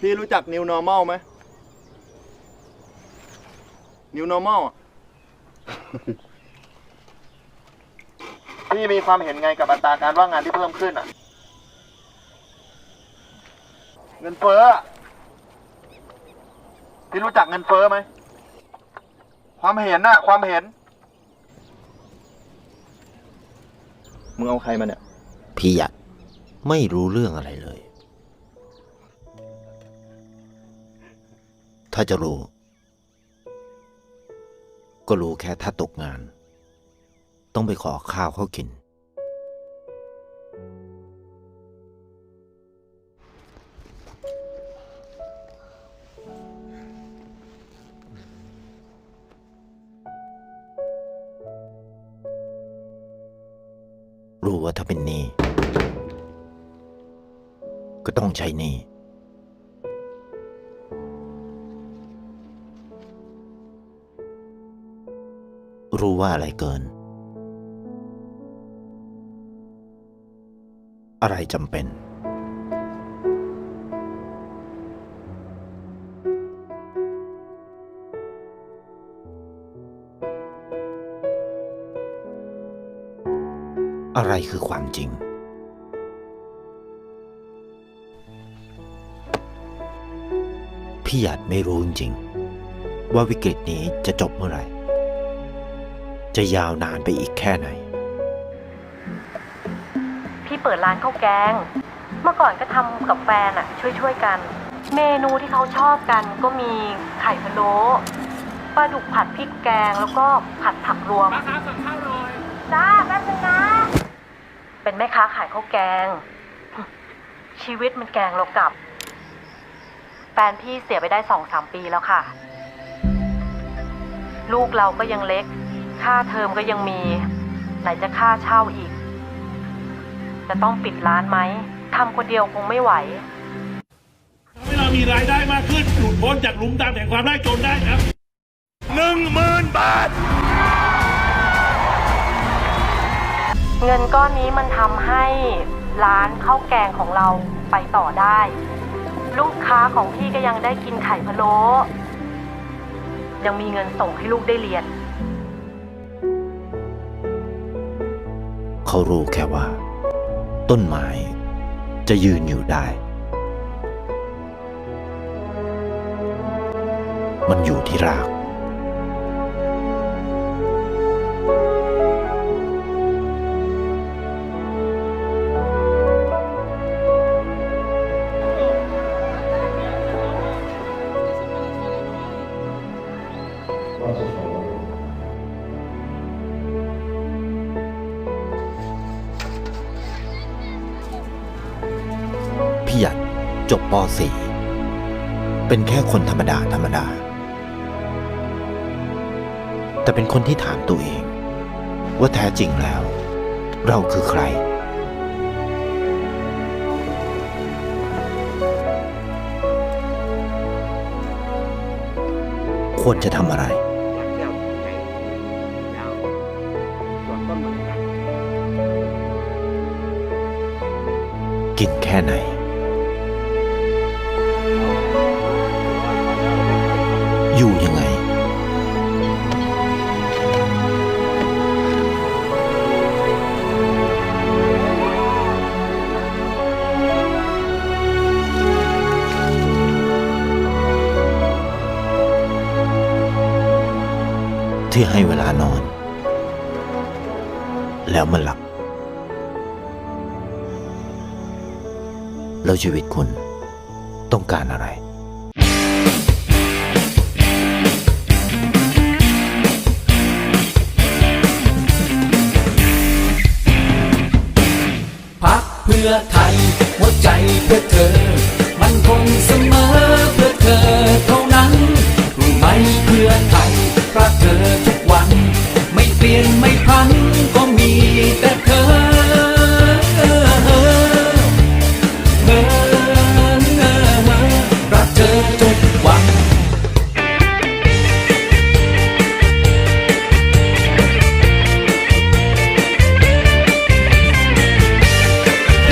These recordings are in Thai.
พี่รู้จัก New Normal ไหม New Normal อะ พี่มีความเห็นไงกับอัตราการว่างงานที่เพิ่มขึ้นอะ เงินเฟ้ออะพี่รู้จักเงินเฟ้อไหม ความเห็นน่ะ ความเห็น มึงเอาใครมาเนี่ย พี่หยัดไม่รู้เรื่องอะไรเลย ถ้าจะรู้ ก็รู้แค่ถ้าตกงาน ต้องไปขอข้าวเขากิน รู้ว่าถ้าเป็นหนี้ก็ต้องใช้หนี้ รู้ว่าอะไรเกิน อะไรจำเป็น อะไรคือความจริงพี่หยาดไม่รู้จริงว่าวิกฤตนี้จะจบเมื่อไหร่ จะยาวนานไปอีกแค่ไหน พี่เปิดร้านข้าวแกง เมื่อก่อนก็ทำกับแฟนอะช่วยๆกัน เมนูที่เขาชอบกันก็มีไข่พะโล้ปลาดุกผัดพริกแกงแล้วก็ผัดผักรวมจ้าแป๊บนึงนะ เป็นแม่ค้าขายข้าวแกง ชีวิตมันแกงเรากลับ แฟนพี่เสียไปได้สองสามปีแล้วค่ะ ลูกเราก็ยังเล็ก ค่าเทอมก็ยังมี ไหนจะค่าเช่าอีก จะต้องปิดร้านไหมทำคนเดียวคงไม่ไหวให้เรามีรายได้มากขึ้นหลุดพ้นจากหลุมดำแห่งความได้จนได้ครับหนึ่งหมื่นบาท เงินก้อนนี้มันทำให้ร้านข้าวแกงของเราไปต่อได้ ลูกค้าของพี่ก็ยังได้กินไข่พะโล้ยังมีเงินส่งให้ลูกได้เรียน เขารู้แค่ว่า ต้นไม้จะยืนอยู่ได้ มันอยู่ที่ราก หยัดจบป .4 เป็นแค่คนธรรมดาธรรมดา แต่เป็นคนที่ถามตัวเอง ว่าแท้จริงแล้ว เราคือใคร ควรจะทำอะไรกินแค่ไหน ที่ให้เวลานอน แล้วมันหลับ แล้วชีวิตคุณต้องการอะไรพักเพื่อไทย อทุกวัน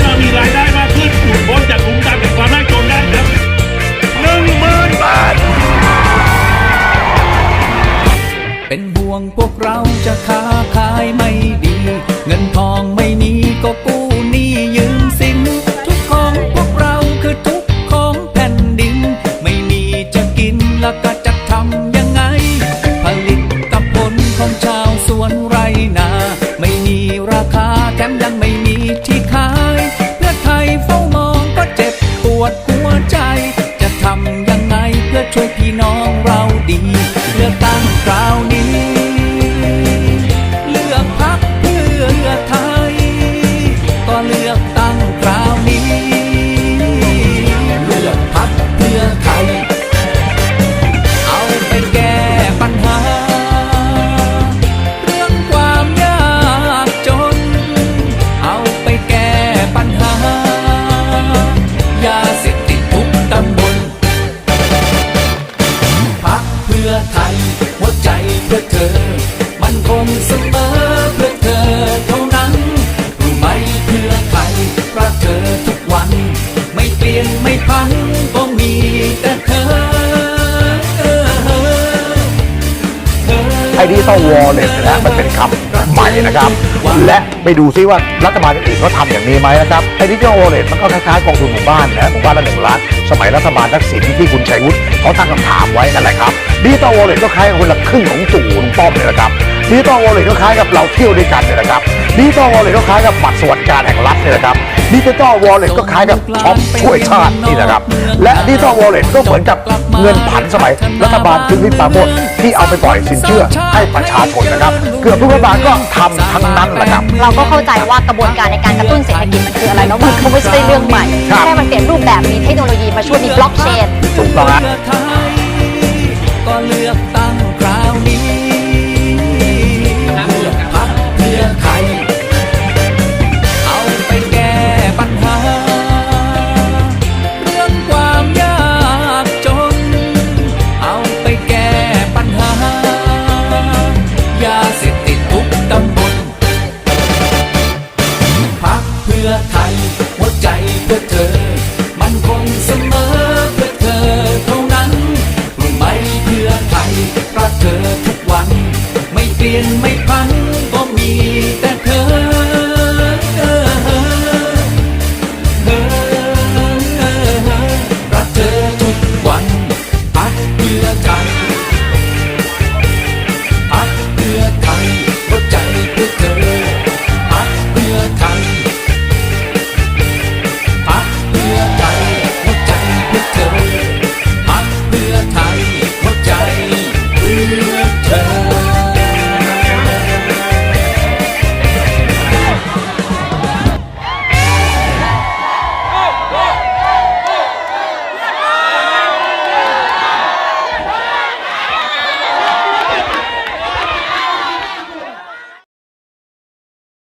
เรามีรายได้มาขึ้นหลุดพ้จากหลุมดำแห่ความน่าจนได้ครับหนึ่งหมื่นบาท เป็นห่วงพวกเราจะค้าขายไม่ดี เงินทองไม่มีก็กู้หนี้ เเพื่อไทยหัวใจเพื่อเธอ มันคงเสมอเพื่อเธอเท่านั้น รู้ไหมเพื่อไทยรักเธอทุกวัน ไม่เปลี่ยนไม่พันก็มีแต่เธอไอ้ดิจิตอลวอลเล็ตนะมันเป็นคำใหม่นะครับ และไปดูซิว่ารัฐบาลอื่นเขาทำอย่างนี้ไหมนะครับไอ้ดิจิตอลวอลเล็ตมันก็คล้ายๆกองทุนหมู่บ้านนะหมู่บ้านละหนึ่งล้านสมัยรัฐบาลทักษิณที่คุณชัยวุฒิเขาตั้งคำถามไว้นั่นแหละครับ ดิจิตอลวอลเล็ตก็คล้ายกับคนละครึ่งของตู่ลุงป้อมเนี่ยนะครับดิจิตอลวอลเล็ตก็คล้ายกับเราเที่ยวด้วยกันเนี่ยนะครับดิจิตอลวอลเล็ตก็คล้ายกับบัตรสวัสดิการแห่งรัฐเนี่ยนะครับดิจิตอลวอลเล็ตก็คล้ายกับช็อปช่วยชาตินี่นะครับและดิจิตอลวอลเล็ตก็เหมือนกับเงินผันสมัยรัฐบาลคุณวิทย์ปราโมทที่เอาไปปล่อยสินเชื่อให้ประชาชนนะครับ เกือบทุกรัฐบาลก็ทำทั้งนั้นแหละครับเราก็เข้าใจว่ากระบวนการในการกระตุ้นเศรษฐกิจมันคืออะไรแล้วมันก็ไม่ใช่เรื่องใหม่ครับแค่มันเปลี่ยนรูปแบบมีเทคโนโลยีมาช่วยมีบล็อกเชนถูกต้องฮะเพื่อไท என்மை